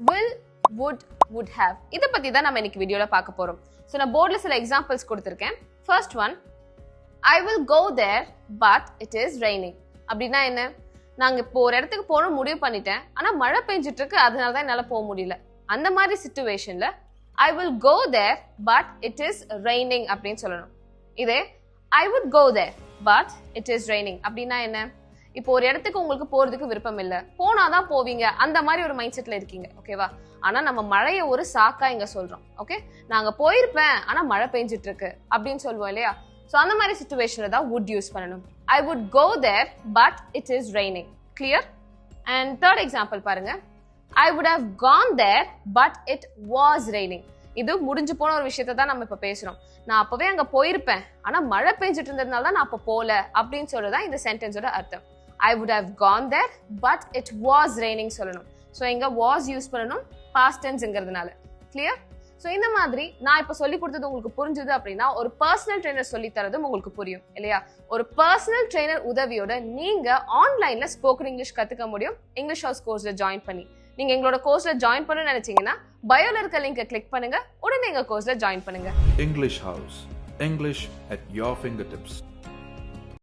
Will would would have இதை பற்றி தான் நம்ம இன்னைக்கு வீடியோவில் பார்க்க போகிறோம் ஸோ நான் போர்டில் சில எக்ஸாம்பிள்ஸ் கொடுத்துருக்கேன். First one I will go there but it is raining அப்படின்னா என்ன? நாங்கள் இப்போ ஒரு இடத்துக்கு போகணும் முடிவு பண்ணிட்டேன். ஆனால் மழை பெஞ்சிட்டு இருக்கு அதனால தான் என்னால் போக முடியல. அந்த மாதிரி சுச்சுவேஷனில் I will go there but it is raining அப்படின்னு சொல்லணும். இதே I would go there but it is raining அப்படின்னா என்ன? இப்போ ஒரு இடத்துக்கு உங்களுக்கு போறதுக்கு விருப்பம் இல்ல. போனாதான் போவீங்க. அந்த மாதிரி ஒரு மைண்ட் செட்ல இருக்கீங்க. ஓகேவா ஆனா நம்ம மழைய ஒரு சாக்கா இங்க சொல்றோம். ஓகே நாங்க போயிருப்பேன். ஆனா மழை பெஞ்சிட்டு இருக்கு அப்படின்னு சொல்லுவோம் இல்லையா? சோ அந்த மாதிரி சுச்சுவேஷன்ல தான் வுட் யூஸ் பண்ணணும். I would go there but it is raining clear and third example பாருங்க. I would have gone there but it was raining இது முடிஞ்சு போன ஒரு விஷயத்தை தான் நம்ம இப்ப பேசுறோம். நான் அப்பவே அங்க போயிருப்பேன். ஆனா மழை பெஞ்சிட்டு இருந்ததுனால தான் நான் அப்ப போல. அப்படின்னு சொல்றதுதான் இந்த சென்டென்ஸோட அர்த்தம். I would have gone there but it was raining சொல்லணும். ஸோ எங்க வாஸ் யூஸ் பண்ணணும் பாஸ்ட் டென்ஸ்ங்கிறதுனால கிளியர் ஸோ இந்த மாதிரி நான் இப்போ சொல்லி கொடுத்தது உங்களுக்கு புரிஞ்சுது அப்படின்னா ஒரு பர்சனல் ட்ரெயினர் சொல்லி தரதும் உங்களுக்கு புரியும் இல்லையா? ஒரு பர்சனல் ட்ரெயினர் உதவியோட நீங்க ஆன்லைன்ல ஸ்போக்கன் இங்கிலீஷ் கத்துக்க முடியும். இங்கிலீஷ் ஹவுஸ் கோர்ஸ்ல ஜாயின் பண்ணி. நீங்க எங்களோட கோர்ஸ்ல ஜாயின் பண்ணணும்னு நினைச்சீங்கன்னா பயோல இருக்க லிங்கை கிளிக் பண்ணுங்க. உடனே எங்க கோர்ஸ்ல ஜாயின் பண்ணுங்க. English House. English at your fingertips.